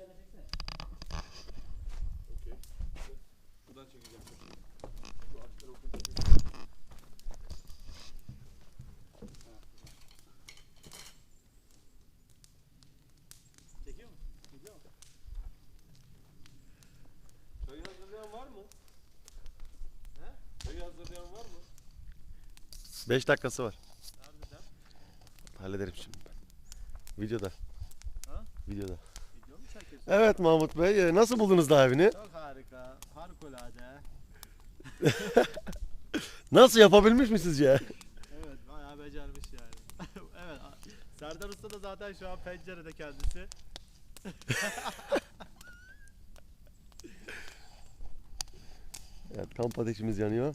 üzerine çeksene. Okey. Buradan çekeceğim. Bu ağaçları okuyacağım. Çekiyor mu? Gidiyor mu? Çayı hazırlayan var mı? He? Çayı hazırlayan var mı? 5 dakikası var. Hallederim şimdi ben. Videoda. Ha? Videoda. Evet Mahmut Bey e, nasıl buldunuz daha evini? Çok harika. Harikulade. Nasıl yapabilmiş mi sizce? Evet bayağı becermiş yani. evet. Serdar Usta da zaten şu an pencerede kendisi. Evet kamp ateşimiz yanıyor.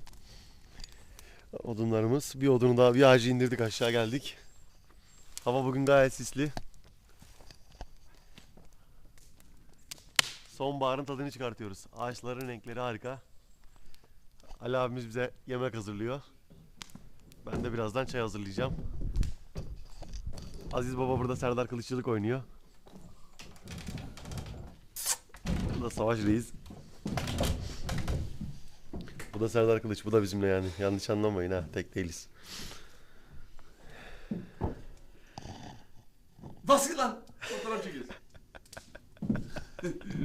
Odunlarımız. Bir odunu daha bir ağacı indirdik aşağı geldik. Hava bugün gayet sisli. Sonbaharın tadını çıkartıyoruz. Ağaçların renkleri harika. Ali abimiz bize yemek hazırlıyor. Ben de birazdan çay hazırlayacağım. Aziz Baba burada Serdar Kılıççılık oynuyor. Bu da Savaş Reis. Bu da Serdar Kılıç. Bu da bizimle yani. Yanlış anlamayın ha. Tek değiliz. Basın lan! Fotoğraf çekiyoruz.